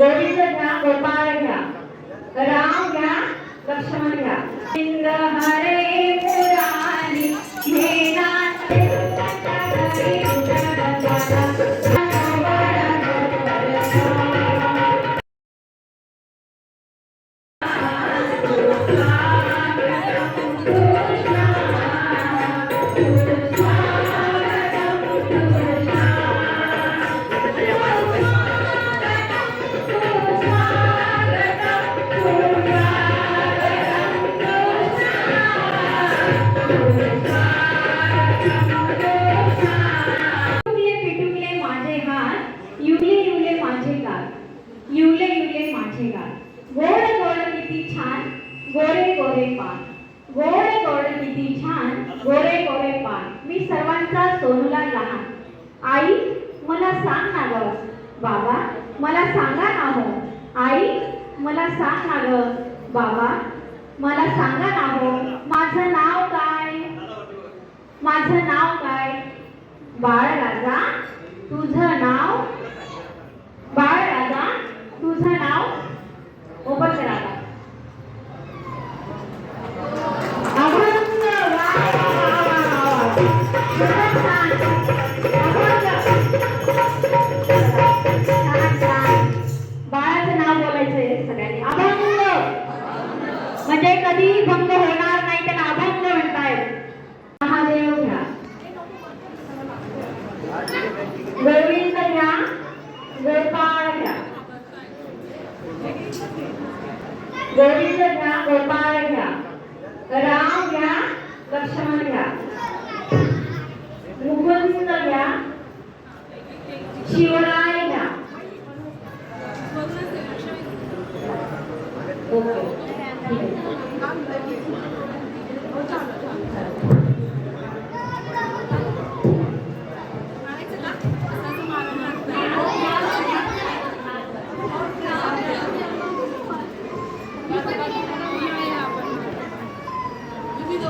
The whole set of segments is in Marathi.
गोविंद घ्या गोपाळ घ्या. राम घ्या लक्ष्मण घ्या. हरे गोड गोड किती छान गोरे गोरे पान. गोड गोड किती छान गोरे गोरे पान. मी सर्वांचा सोनूला लहान. आई मला सांग ना ग. बाबा मला सांगा ना हो. आई मला सांग ना ग. बाबा मला सांगा ना हो. माझं नाव काय? माझं नाव काय? बाळ राजा तुझं नाव? गोपाळ घ्या गोविंद घ्या गोपाळ घ्या राम घ्या लक्ष्मण घ्या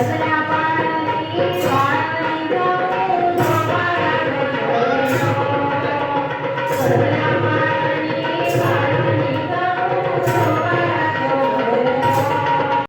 Yes.